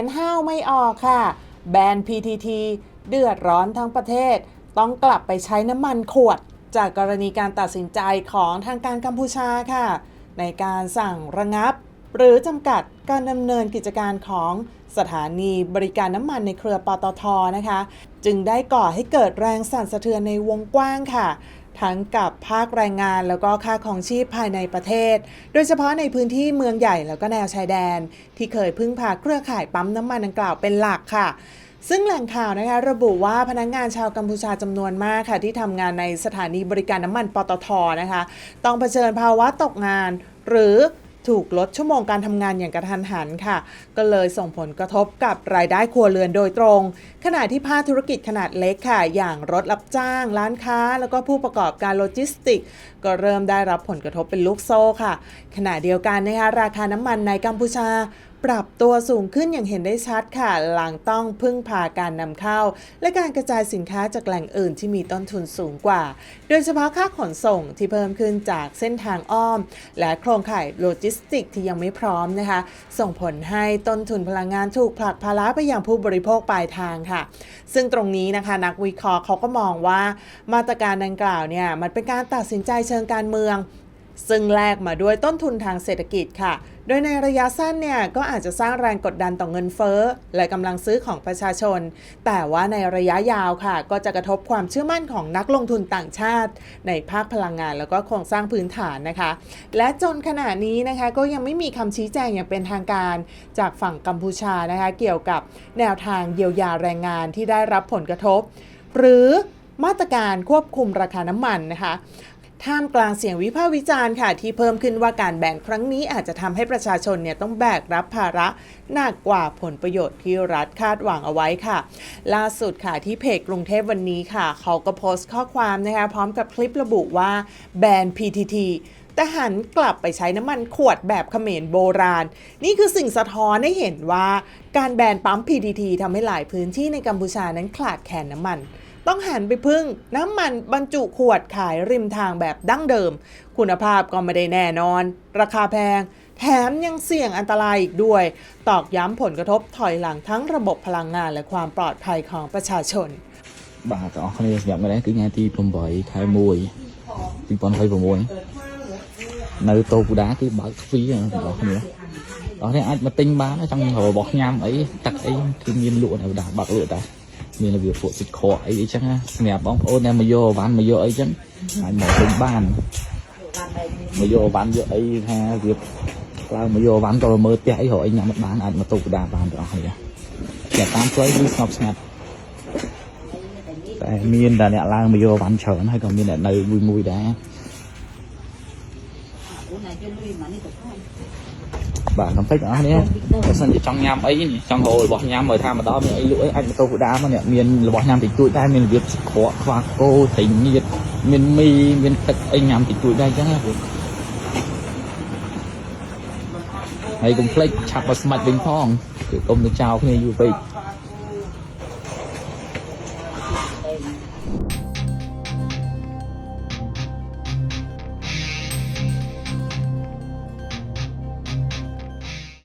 รห้าวไม่ออกค่ะ แบรนด์ PTT เดือดร้อนทั้งประเทศ ต้องกลับไปใช้น้ำมันขวด จากกรณีการตัดสินใจของทางการกัมพูชาค่ะ ในการสั่งระงับ หรือจำกัดการดำเนินกิจการของสถานีบริการน้ำมันในเครือปตทนะคะ จึงได้ก่อให้เกิดแรงสั่นสะเทือนในวงกว้างค่ะ ทั้งกับภาคแรงงานแล้วก็ค่าของชีพภายในประเทศ โดยเฉพาะในพื้นที่เมืองใหญ่แล้วก็แนวชายแดน ที่เคยพึ่งพาเครือข่ายปั๊มน้ำมันดังกล่าวเป็นหลักค่ะซึ่งแหล่งข่าวนะคะระบุว่าพนักงานชาวกัมพูชาจำนวนมากค่ะ ที่ทำงานในสถานีบริการน้ำมันปตทนะคะ ต้องเผชิญภาวะตกงาน หรือ ถูกลดชั่วโมงการทำงานอย่างกระทันหันค่ะ ก็เลยส่งผลกระทบกับรายได้ครัวเรือนโดยตรง ขณะที่ภาคธุรกิจขนาดเล็กค่ะ อย่างรถรับจ้าง ร้านค้า แล้วก็ผู้ประกอบการโลจิสติก ก็เริ่มได้รับผลกระทบเป็นลูกโซ่ค่ะ ขณะเดียวกันนะคะราคาน้ำมันในกัมพูชา ปรับตัวสูงขึ้นอย่างเห็นได้ชัดค่ะ หลังต้องพึ่งพาการนำเข้า และการกระจายสินค้าจากแหล่งอื่นที่มีต้นทุนสูงกว่า โดยเฉพาะค่าขนส่งที่เพิ่มขึ้นจากเส้นทางอ้อม และโครงข่ายโลจิสติกที่ยังไม่พร้อมนะคะ ส่งผลให้ต้นทุนพลังงานถูกผลักภาระไปยังผู้บริโภคปลายทางค่ะ ซึ่งตรงนี้นะคะนักวิเคราะห์เขาก็มองว่ามาตรการดังกล่าวเนี่ยมันเป็นการตัดสินใจเชิงการเมือง ซึ่งแลกมาด้วยต้นทุนทางเศรษฐกิจค่ะ โดยในระยะสั้นเนี่ยก็อาจจะสร้างแรงกดดันต่อเงินเฟ้อ และกำลังซื้อของประชาชน แต่ว่าในระยะยาวค่ะ ก็จะกระทบความเชื่อมั่นของนักลงทุนต่างชาติ ในภาคพลังงานแล้วก็โครงสร้างพื้นฐานนะคะ และจนขณะนี้นะคะก็ยังไม่มีคำชี้แจงอย่างเป็นทางการจากฝั่งกัมพูชานะคะ เกี่ยวกับแนวทางเยียวยาแรงงานที่ได้รับผลกระทบ หรือมาตรการควบคุมราคาน้ำมันนะคะ ท่ามกลางเสียงวิพากษ์วิจารณ์ค่ะ ที่เพิ่มขึ้นว่าการแบนครั้งนี้อาจจะทำให้ประชาชนเนี่ยต้องแบกรับภาระหนักกว่าผลประโยชน์ที่รัฐคาดหวังเอาไว้ค่ะ ล่าสุดค่ะที่เพจกรุงเทพวันนี้ค่ะ เขาก็โพสต์ข้อความนะคะพร้อมกับคลิประบุว่าแบน PTT แต่หันกลับไปใช้น้ำมันขวดแบบเขมรโบราณ นี่คือสิ่งสะท้อนให้เห็นว่าการแบนปั๊ม PTT ทำให้หลายพื้นที่ในกัมพูชานั้นขาดแคลนน้ำมัน ต้องหันไปพึ่งน้ำมันบรรจุขวดขายริมทางแบบดั้งเดิม คุณภาพก็ไม่ได้แน่นอน ราคาแพง แถมยังเสี่ยงอันตรายอีกด้วย ตอกย้ำผลกระทบถอยหลังทั้งระบบพลังงานและความปลอดภัยของประชาชน បាទបងប្អូនសម្រាប់ថ្ងៃនេះគឺថ្ងៃទី8ខែ1 2026នៅតូពូដាគឺបើកទ្វារបងប្អូនគ្នាបងប្អូនអាចមកទិញបានចង់របស់ញ៉ាំអីទឹកអីគឺមានលក់នៅដាបើកលក់តា មានរបៀបពួកសិចខអីអីចឹងណាសម្រាប់បងប្អូនដែលមកយកអវ៉ាន់មកយកអីចឹងអាចមកទិញបានមកយកអវ៉ាន់យកអីថាវាឡើងមកយកអវ៉ាន់ក៏មើលផ្ទះអីរកអីញ៉ាំមិនបានអាចមកតូពូដាបានបងប្អូនគ្នាតែតាមផ្លូវគឺស្ងប់ស្ងាត់តែមានតែអ្នកឡើងមកយកវ៉ាន់ច្រើនហើយក៏មានអ្នកនៅមួយមួយៗដែរបាទកំពេចបង ប្អូននេះបើសិនជាចង់ញ៉ាំអីនេះចង់រករបស់ញ៉ាំឲ្យថាម្ដងមានអីលក់អីអាចមកទៅពូដាមកនេះមានរបស់ញ៉ាំតិចតួចដែរមានរបៀបក្រកខ្វះគោត្រីងៀតមានមីមានទឹកអីញ៉ាំតិចតួចដែរអញ្ចឹងណាបងហើយកុំភ្លេចឆាប់មកស្មាច់វិញផងគឺកុំទៅចោលគ្នាយូរពេក